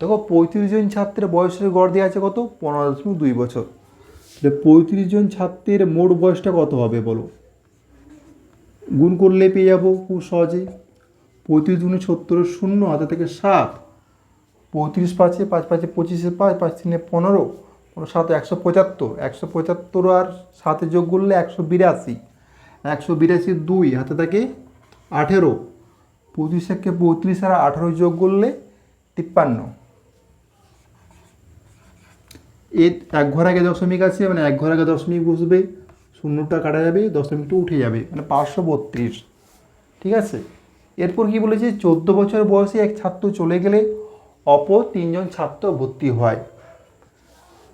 দেখো পঁয়ত্রিশ জন ছাত্রের বয়সের গড় দেওয়া আছে কত? পনেরো দশমিক দুই বছর। তাহলে পঁয়ত্রিশ জন ছাত্রের মোট বয়সটা কত হবে বলো? গুণ করলে পেয়ে যাব খুব সহজেই। পঁয়ত্রিশ গুণে সত্তর শূন্য, হাতে থেকে সাত। পঁয়ত্রিশ পাঁচে পাঁচ, পাঁচে পঁচিশে পাঁচ পাঁচ তিনে পনেরো। পনেরো সাত একশো পঁচাত্তর। একশো পঁচাত্তর আর সাতে যোগ করলে একশো বিরাশি। একশো বিরাশি দুই, হাতে থাকে আঠেরো। পঁচিশ একে পঁয়ত্রিশ আর আঠেরো যোগ করলে তিপ্পান্ন। এর এক ঘর আগে দশমিক আছে মানে এক ঘর আগে দশমিক বসবে, শূন্যটা কাটা যাবে, দশমিকটা উঠে যাবে মানে পাঁচশো বত্রিশ। ঠিক আছে? এরপর কি বলেছে? চোদ্দ বছর বয়সে এক ছাত্র চলে গেলে অপর তিনজন ছাত্র ভর্তি হয়।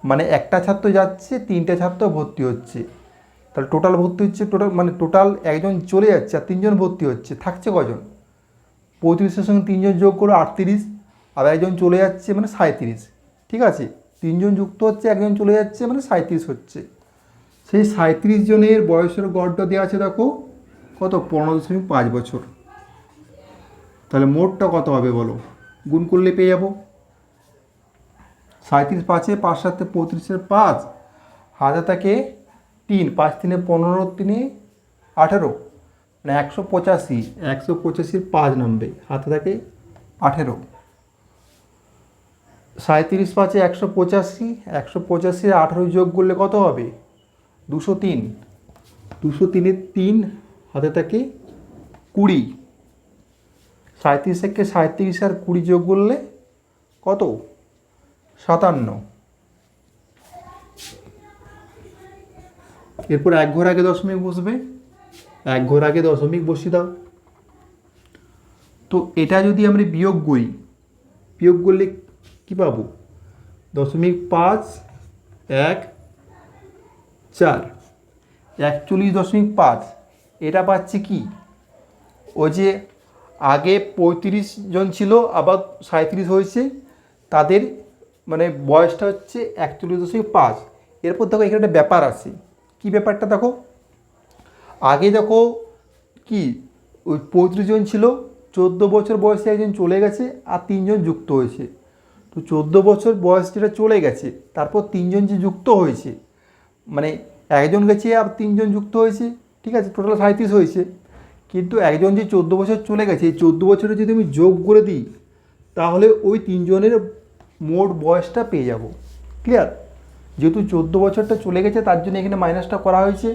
মানে একটা ছাত্র যাচ্ছে, তিনটে ছাত্র ভর্তি হচ্ছে। তাহলে টোটাল ভর্তি হচ্ছে টোটাল মানে টোটাল একজন চলে যাচ্ছে আর তিনজন ভর্তি হচ্ছে। থাকছে কজন? পঁয়ত্রিশের সঙ্গে তিনজন যোগ করে আটত্রিশ, আর একজন চলে যাচ্ছে মানে সাঁত্রিশ ঠিক আছে? তিনজন যুক্ত হচ্ছে, একজন চলে যাচ্ছে মানে সাঁত্রিশ হচ্ছে। সেই সাঁত্রিশ জনের বয়সের গড়টা দেওয়া আছে দেখো, কত? পনেরো দশমিক পাঁচ বছর। তাহলে মোটটা কত হবে বলো? গুণ করলে পেয়ে যাব। সাঁত্রিশ পাঁচে পাঁচ সাতে পঁয়ত্রিশের পাঁচ হাজার থাকে তিন, পাঁচ তিনে পনেরো, তিনে আঠেরো। মানে একশো পঁচাশি, একশো পঁচাশির পাঁচ নামবে, হাতে থাকে আঠেরো। সাঁত্রিশ পাঁচে একশো পঁচাশি একশো পঁচাশি আঠেরো যোগ করলে কত হবে? দুশো তিন। দুশো তিনের তিন হাতে থাকে কুড়ি। সাঁত্রিশ থেকে সাঁত্রিশ আর কুড়ি যোগ করলে কত? সাতান্ন। এরপর এক ঘর আগে দশমিক বসবে। এক ঘর আগে দশমিক বসিয়ে দাও। তো এটা যদি আমরা বিয়োগ করি, বিয়োগ করলে কী পাবো? দশমিক পাঁচ, এক, চার। একচল্লিশ দশমিক পাঁচ, এটা পাচ্ছে কি? ও যে আগে পঁয়ত্রিশ জন ছিল, আবার সাঁত্রিশ হয়েছে, তাদের মানে বয়সটা হচ্ছে একচল্লিশ দশমিক পাঁচ। এরপর দেখো এখানে একটা ব্যাপার আছে। কি ব্যাপারটা দেখো? আগে দেখো কি, ওই পঁয়ত্রিশ জন ছিল, চোদ্দ বছর বয়সে একজন চলে গেছে, আর তিনজন যুক্ত হয়েছে। তো চোদ্দ বছর বয়স যেটা চলে গেছে, তারপর তিনজন যে যুক্ত হয়েছে মানে একজন গেছে আর তিনজন যুক্ত হয়েছে, ঠিক আছে টোটাল সাঁত্রিশ হয়েছে। কিন্তু একজন যে চোদ্দ বছর চলে গেছে, এই চোদ্দ বছরে যদি আমি যোগ করে দিই, তাহলে ওই তিনজনের মোট বয়সটা পেয়ে যাব। ক্লিয়ার যেহেতু চোদ্দ বছরটা চলে গেছে, তার জন্য এখানে মাইনাসটা করা হয়েছে।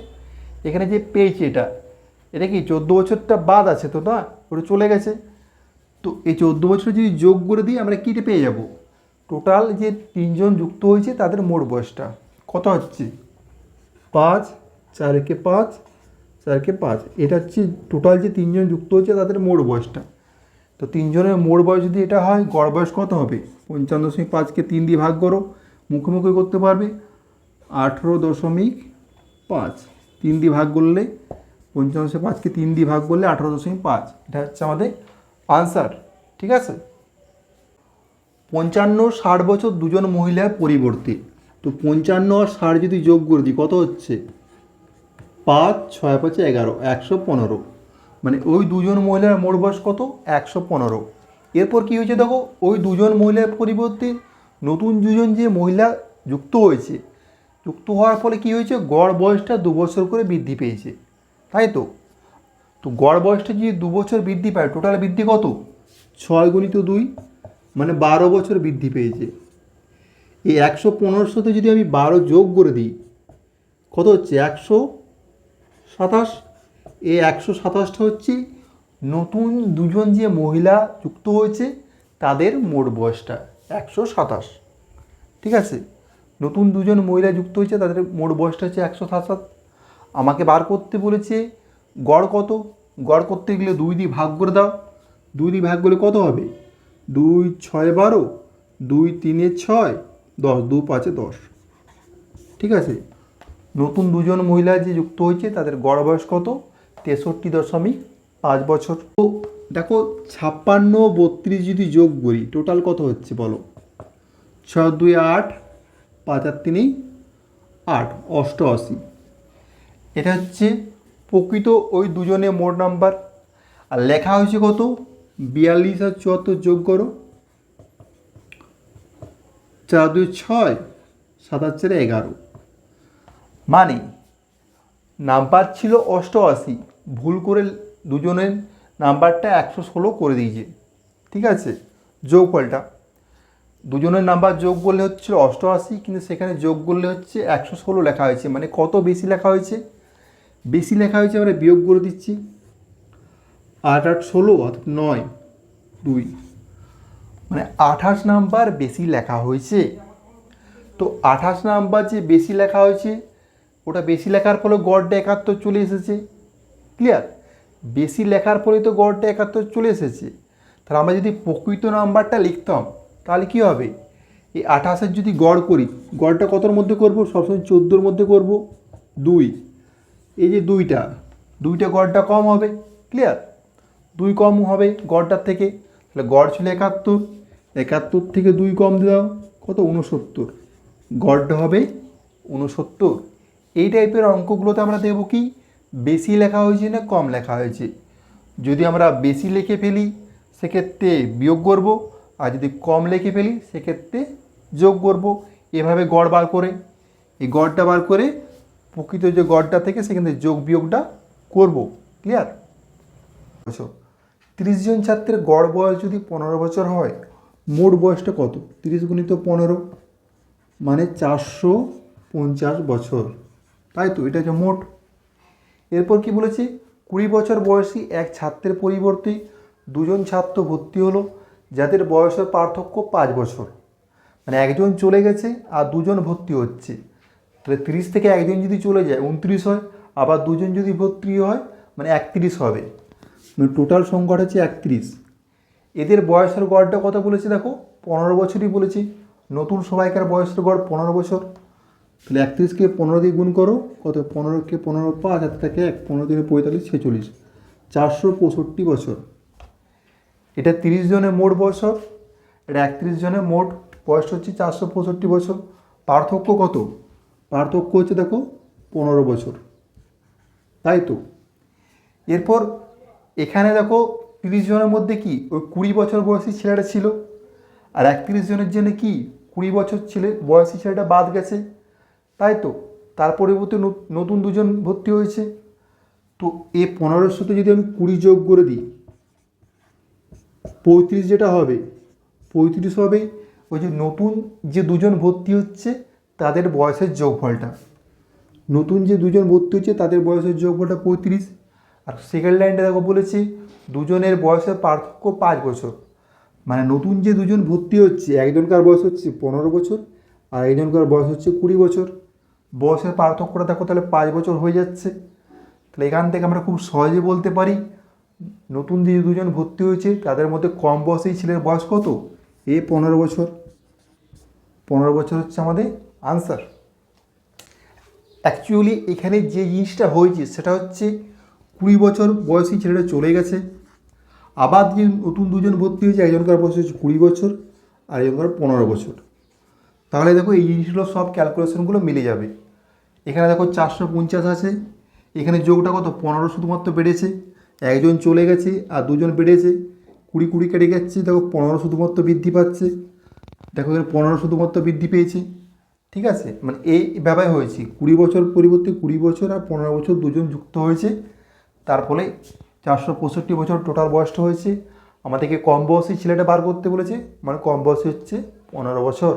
এখানে যে পেয়েছে এটা এটা কি চোদ্দ বছরটা বাদ আছে তো না? ওটা চলে গেছে। তো এই চোদ্দ বছর যদি যোগ করে দিই, আমরা কীটা পেয়ে যাব? টোটাল যে তিনজন যুক্ত হয়েছে, তাদের মোট বয়সটা কত হচ্ছে? পাঁচ চারকে পাঁচ চারকে পাঁচ। এটা হচ্ছে টোটাল যে তিনজন যুক্ত হয়েছে, তাদের মোট বয়সটা। তো তিনজনের মোট বয়স যদি এটা হয়, গড় বয়স কত হবে? পঞ্চান্ন দশমিক পাঁচকে তিন দিয়ে ভাগ করো, মুখোমুখি করতে পারবে আঠেরো দশমিক পাঁচ। তিন দিয়ে ভাগ করলে, পঞ্চান্ন পাঁচকে তিন দিয়ে ভাগ করলে আঠেরো দশমিক পাঁচ। এটা হচ্ছে আমাদের আনসার ঠিক আছে? পঞ্চান্ন ষাট বছর দুজন মহিলার পরিবর্তে তো পঞ্চান্ন আর ষাট যদি যোগ করে দিই, কত হচ্ছে? পাঁচ, ছয়, পাঁচে, এগারো, একশো পনেরো। মানে ওই দুজন মহিলার মোট বয়স কত? একশো পনেরো। এরপর কী হয়েছে দেখো, ওই দুজন মহিলার পরিবর্তে নতুন দুজন যে মহিলা যুক্ত হয়েছে, যুক্ত হওয়ার ফলে কী হয়েছে? গড় বয়সটা দু বছর করে বৃদ্ধি পেয়েছে। তাই তো? তো গড় বয়সটা যদি দু বছর বৃদ্ধি পায় টোটাল বৃদ্ধি কত? ছয় গুণিত দুই মানে বারো বছর বৃদ্ধি পেয়েছে। এই একশো পনেরোশোতে যদি আমি বারো যোগ করে দিই, কত হচ্ছে? একশো সাতাশ। এই একশো সাতাশটা হচ্ছে নতুন দুজন যে মহিলা যুক্ত হয়েছে, তাদের মোট বয়সটা একশো সাতাশ। ঠিক আছে? নতুন দুজন মহিলা যুক্ত হয়েছে, তাদের মোট বয়সটা হচ্ছে একশো সাতাশ। আমাকে বার করতে বলেছে, গড় কত? গড় করতে গেলে দুই দিয়ে ভাগ করে দাও। দুই দিয়ে ভাগ করলে কত হবে? দুই ছয় বারো, দুই তিনে ছয়, দশ, দু পাঁচে দশ। ঠিক আছে? নতুন দুজন মহিলা যে যুক্ত হয়েছে, তাদের গড় বয়স কত? তেষট্টি দশমিক পাঁচ বছর। তো দেখো, ছাপ্পান্ন বত্রিশ যদি যোগ করি টোটাল কত হচ্ছে বলো? ছয়, দুই, আট, পাঁচ আর তিনেই আট, অষ্টআশি। এটা হচ্ছে প্রকৃত ওই দুজনে মোট নাম্বার। আর লেখা হয়েছে কত? বিয়াল্লিশ আর চুয়াত্তর যোগ করো। চার দুই ছয় সাতাশ চারে এগারো। মানে নাম্বার ছিল অষ্টআশি। ভুল করে দুজনের নাম্বারটা একশো ষোলো করে দিয়েছে। ঠিক আছে? যোগ পাল্টা দুজনের নাম্বার যোগ করলে হচ্ছে অষ্টআশি, কিন্তু সেখানে যোগ করলে হচ্ছে একশো ষোলো লেখা হয়েছে। মানে কত বেশি লেখা হয়েছে? বেশি লেখা হয়েছে আমরা বিয়োগ করে দিচ্ছি। আট আট ষোলো অর্থাৎ নয়, দুই। মানে আঠাশ নাম্বার বেশি লেখা হয়েছে। তো আঠাশ নাম্বার যে বেশি লেখা হয়েছে, ওটা বেশি লেখার ফলে গড়টা একাত্তর চলে এসেছে। ক্লিয়ার বেশি লেখার ফলে তো গড়টা একাত্তর চলে এসেছে। তাহলে আমরা যদি প্রকৃত নাম্বারটা লিখতাম, তাহলে কী হবে? এই আঠাশের যদি গড় করি গড়টা কতর মধ্যে করব? সবসময় চোদ্দোর মধ্যে করব। দুই। এই যে দুইটা দুইটা গড়টা কম হবে। ক্লিয়ার দুই কম হবে গড়টার থেকে। তাহলে গড় ছিল একাত্তর একাত্তর থেকে দুই কম দাও, কত? উনসত্তর গড়টা হবে উনসত্তর এই টাইপের অঙ্কগুলোতে আমরা দেবো কি? বেশি লেখা হয়েছে না কম লেখা হয়েছে? যদি আমরা বেশি লিখে ফেলি, সেক্ষেত্রে বিয়োগ করব, আর যদি কম লিখে ফেলি, সেক্ষেত্রে যোগ করব। এভাবে গড় বার করে। এই গড়টা বার করে প্রকৃত যে গড়টা থেকে, সেখানে যোগ বিয়োগটা করব। ক্লিয়ার বছর তিরিশ জন ছাত্রের গড় বয়স যদি পনেরো বছর হয়, মোট বয়সটা কত? তিরিশ গুণিত পনেরো মানে চারশো পঞ্চাশ বছর। তাই তো? এটা হচ্ছে মোট। এরপর কি বলেছে? কুড়ি বছর বয়সী এক ছাত্রের পরিবর্তে দুজন ছাত্র ভর্তি হলো, যাদের বয়সের পার্থক্য পাঁচ বছর। মানে একজন চলে গেছে আর দুজন ভর্তি হচ্ছে। তাহলে তিরিশ থেকে একজন যদি চলে যায়, উনত্রিশ হয়, আবার দুজন যদি ভর্তি হয় মানে একত্রিশ হবে। টোটাল সংখ্যাটা হচ্ছে একত্রিশ। এদের বয়সের গড়টা কত বলেছে দেখো? পনেরো বছরই বলেছি। নতুন সবাইকার বয়সের গড় পনেরো বছর। তাহলে একত্রিশকে পনেরো দিয়ে গুণ করো, কত? পনেরোকে পনেরো পাঁচ হাত থেকে এক, পনেরো দিনে পঁয়তাল্লিশ, ছেচল্লিশ। চারশো পঁয়ষট্টি বছর। এটা তিরিশ জনের মোট বছর এটা একত্রিশ জনের মোট বয়স হচ্ছে চারশো পঁয়ষট্টি বছর। পার্থক্য কত? পার্থক্য হচ্ছে দেখো, পনেরো বছর। তাই তো? এরপর এখানে দেখো তিরিশ জনের মধ্যে কি? ওই কুড়ি বছর বয়সী ছেলেটা ছিল। আর একত্রিশ জনের জন্য কি? কুড়ি বছর ছেলে, বয়সী ছেলেটা বাদ গেছে। তাই তো? তার পরিবর্তে নতুন দুজন ভর্তি হয়েছে। তো এ পনেরোর সাথে যদি আমি কুড়ি যোগ করে দিই, পঁয়ত্রিশ যেটা হবে, পঁয়ত্রিশ হবে, ওই যে নতুন যে দুজন ভর্তি হচ্ছে, তাদের বয়সের যোগফলটা। নতুন যে দুজন ভর্তি হচ্ছে, তাদের বয়সের যোগফলটা পঁয়ত্রিশ। আর সেকেন্ড লাইনটা দেখো বলেছি, দুজনের বয়সের পার্থক্য পাঁচ বছর। মানে নতুন যে দুজন ভর্তি হচ্ছে, একজনকার বয়স হচ্ছে পনেরো বছর, আর একজনকার বয়স হচ্ছে কুড়ি বছর। বয়সের পার্থক্যটা দেখো তাহলে পাঁচ বছর হয়ে যাচ্ছে। তাহলে এখান থেকে আমরা খুব সহজে বলতে পারি, নতুন যে দুজন ভর্তি হয়েছে, তাদের মধ্যে কম বয়সী ছেলের বয়স কত? এ পনেরো বছর। পনেরো বছর হচ্ছে আমাদের আনসার অ্যাকচুয়ালি এখানে যে জিনিসটা হয়েছে, সেটা হচ্ছে কুড়ি বছর বয়সী ছেলেটা চলে গেছে। আবার যে নতুন দুজন ভর্তি হয়েছে, একজনকার বয়স হচ্ছে কুড়ি বছর আর একজনকার পনেরো বছর। তাহলে দেখো এই জিনিসগুলো সব ক্যালকুলেশনগুলো মিলে যাবে। এখানে দেখো চারশো পঞ্চাশ আছে। এখানে যোগটা কত? পনেরো শুধুমাত্র বেড়েছে। একজন চলে গেছে আর দুজন বেড়েছে। কুড়ি কুড়ি কেটে যাচ্ছে দেখো পনেরো শুধুমাত্র বৃদ্ধি পাচ্ছে। দেখো এখানে পনেরো শুধুমাত্র বৃদ্ধি পেয়েছে। ঠিক আছে? মানে এই ব্যাপারে হয়েছে। কুড়ি বছর পরিবর্তে কুড়ি বছর আর পনেরো বছর দুজন যুক্ত হয়েছে। তার ফলে চারশো পঁয়ষট্টি বছর টোটাল বয়সটা হয়েছে। আমাদেরকে কম বয়সী ছেলেটা বার করতে বলেছে মানে কম বয়সী হচ্ছে পনেরো বছর।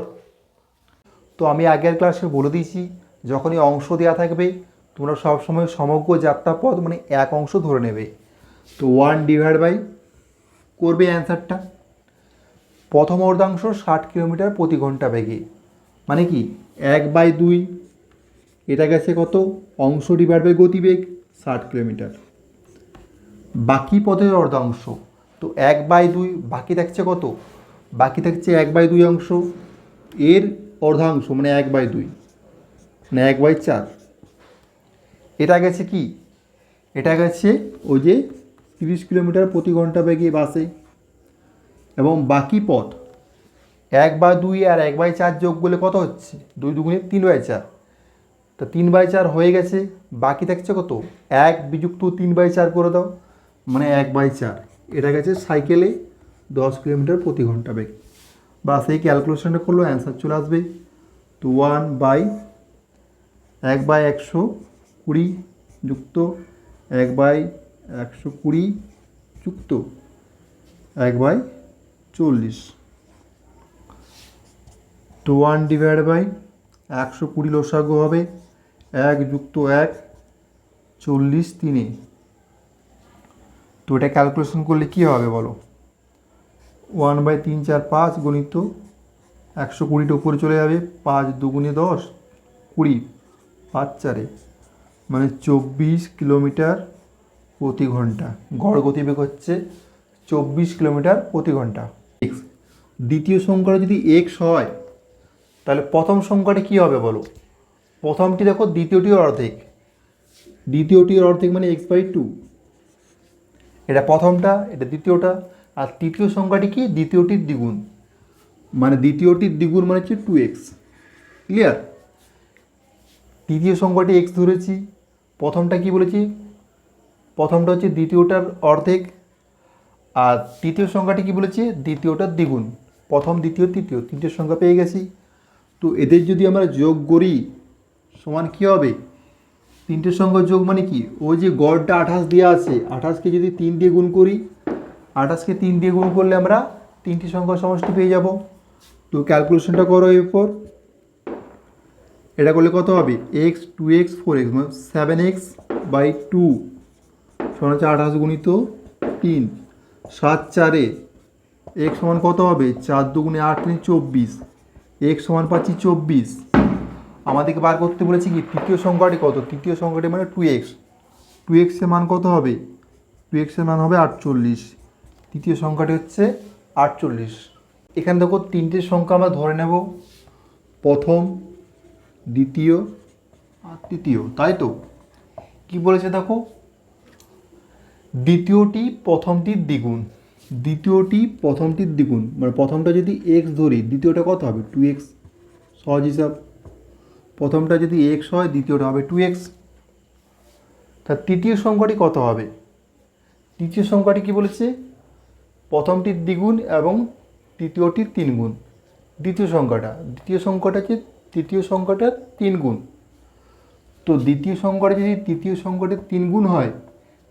তো আমি আগের ক্লাসে বলে দিয়েছি, যখনই অংশ দেওয়া থাকবে, তোমরা সবসময় সমগ্র যাত্রাপথ মানে এক অংশ ধরে নেবে। তো ওয়ান ডিভাইড বাই করবে অ্যান্সারটা প্রথম অর্ধাংশ ষাট কিলোমিটার প্রতি ঘণ্টা বেগে। মানে কি? এক বাই দুই, এটা গেছে কত? অংশ ডিভাইড বাই গতিবেগ ষাট কিলোমিটার। বাকি পদের অর্ধাংশ, তো এক বাই দুই, বাকি থাকছে কত? বাকি থাকছে এক বাই দুই অংশ। এর অর্ধাংশ মানে এক বাই দুই মানে এক বাই চার। এটা গেছে কি? এটা গেছে ওই যে তিরিশ কিলোমিটার প্রতি ঘণ্টা বেগে বাসে। এবং বাকি পথ, এক বাই দুই আর এক বাই চার যোগ করলে কত হচ্ছে? দুই দুগুণে তিন বাই চার। তো তিন বাই চার হয়ে গেছে, বাকি থাকছে কত? এক বিযুক্ত তিন বাই চার করে দাও। মানে এক বাই চার। এটা গেছে সাইকেলে দশ কিলোমিটার প্রতি ঘণ্টা বেগ। বা সেই ক্যালকুলেশনটা করলেও অ্যান্সার চলে আসবে। তো ওয়ান বাই এক বাই একশো কুড়ি যুক্ত এক বাই একশো কুড়ি যুক্ত এক বাই চল্লিশ। তো ওয়ান ডিভাইড বাই একশো কুড়ি লসাগু হবে। এক যুক্ত এক, চল্লিশ তিনে। তো এটা ক্যালকুলেশন করলে কী হবে বলো? ওয়ান বাই তিন চার পাঁচ গণিত একশো কুড়িটা উপরে চলে যাবে পাঁচ দুগুণে দশ কুড়ি পাঁচ চারে। মানে চব্বিশ কিলোমিটার প্রতি ঘণ্টা। গড় গতিবেগ হচ্ছে চব্বিশ কিলোমিটার প্রতি ঘণ্টা। এক্স দ্বিতীয় সংখ্যাটা যদি এক্স হয়, তাহলে প্রথম সংখ্যাটা কী হবে বলো? প্রথমটি দেখো দ্বিতীয়টির অর্ধেক। দ্বিতীয়টির অর্ধেক মানে এক্স বাই টু প্রথমটা, এটা দ্বিতীয়টা, আর তৃতীয় সংখ্যাটি কি? দ্বিতীয়টির দ্বিগুণ। মানে দ্বিতীয়টির দ্বিগুণ মানে হচ্ছে টু এক্স ক্লিয়ার তৃতীয় সংখ্যাটি এক্স ধরেছি। প্রথমটা কি বলেছি? প্রথমটা হচ্ছে দ্বিতীয়টার অর্ধেক, আর তৃতীয় সংখ্যাটি কি বলেছি? দ্বিতীয়টার দ্বিগুণ। প্রথম, দ্বিতীয়, তৃতীয়, তিনটে সংখ্যা পেয়ে গেছি। তো এদের যদি আমরা যোগ করি, সমান কী হবে? তিনটে সংখ্যার যোগ মানে কি? ওই যে গড়টা আঠাশ দেওয়া আছে, আঠাশকে যদি তিন দিয়ে গুণ করি, আঠাশকে তিন দিয়ে গুণ করলে আমরা তিনটি সংখ্যার সমষ্টি পেয়ে যাব। তো ক্যালকুলেশনটা করো এরপর। এটা করলে কত হবে? X two X four X মানে সেভেন এক্স বাই টু সমান হচ্ছে আঠাশ গুণিত তিন। সাত চারে এক্স সমান কত হবে? চার দুগুণে আট তিন চব্বিশ। এক্স সমান পাচ্ছি চব্বিশ। আমাদেরকে বার করতে বলেছি কি? তৃতীয় সংখ্যাটি কত? তৃতীয় সংখ্যাটি মানে টু এক্স টু এক্সের মান কত হবে? টু এক্সের মান হবে আটচল্লিশ। তৃতীয় সংখ্যাটি হচ্ছে আটচল্লিশ। এখানে দেখো তিনটে সংখ্যা আমরা ধরে নেব। প্রথম, দ্বিতীয়, আর তৃতীয়। তাই তো? কি বলেছে দেখো? দ্বিতীয়টি প্রথমটির দ্বিগুণ। দ্বিতীয়টি প্রথমটির দ্বিগুণ। মানে প্রথমটা যদি এক্স ধরি, দ্বিতীয়টা কত হবে? টু এক্স সহজ হিসাব। প্রথমটা যদি এক্স হয়, দ্বিতীয়টা হবে টু এক্স তার তৃতীয় সংখ্যাটি কত হবে? তৃতীয় সংখ্যাটি কি বলেছে? প্রথমটির দ্বিগুণ এবং তৃতীয়টির তিন গুণ দ্বিতীয় সংখ্যাটা দ্বিতীয় সংখ্যাটা হচ্ছে তৃতীয় সংখ্যাটার তিন গুণ তো দ্বিতীয় সংখ্যাটা যদি তৃতীয় সংখ্যাটার তিন গুণ হয়,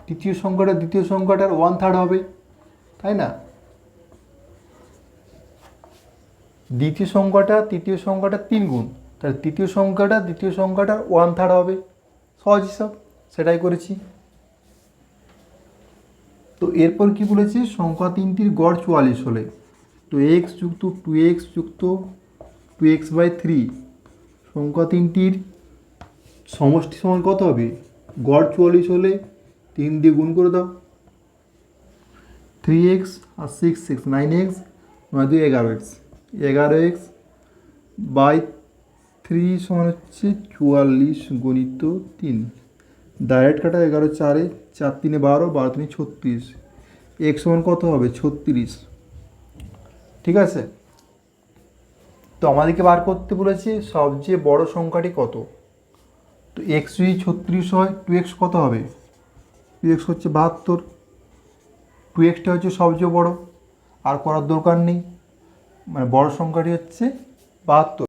তৃতীয় সংখ্যাটা দ্বিতীয় সংখ্যাটার ওয়ান থার্ড হবে, তাই না? দ্বিতীয় সংখ্যাটা তৃতীয় সংখ্যাটার তিন গুণ তাহলে তৃতীয় সংখ্যাটা, দ্বিতীয় সংখ্যাটার ওয়ান থার্ড হবে। সহজ হিসাব, সেটাই করেছি। তো এরপর কি বলেছি? সংখ্যা তিনটির গড় চুয়াল্লিশ হলে। তো এক্স যুক্ত টু এক্স যুক্ত টু এক্স বাই থ্রি সংখ্যা তিনটির সমষ্টি সমান কত হবে? গড় চুয়াল্লিশ হলে তিন দিয়ে গুণ করে দাও। থ্রি এক্স আর সিক্স সিক্স নাইন এক্স নয় দুই এগারো এক্স এগারো এক্স বাই থ্রি সমান হচ্ছে চুয়াল্লিশ গণিত তিন। ডাইরেক্ট কাটা এগারো চারে, চার তিনে বারো বারো তিনে ছত্রিশ। এক্স সমান কত হবে? ছত্রিশ। ঠিক আছে? তো আমাদেরকে বার করতে বলেছে সবচেয়ে বড় সংখ্যাটি কত? তো এক্স যদি ছত্রিশ হয়, টু এক্স কত হবে? টু এক্স হচ্ছে বাহাত্তর। টু এক্সটা হচ্ছে সবচেয়ে বড়। আর করার দরকার নেই। মানে বড় সংখ্যাটি হচ্ছে বাহাত্তর।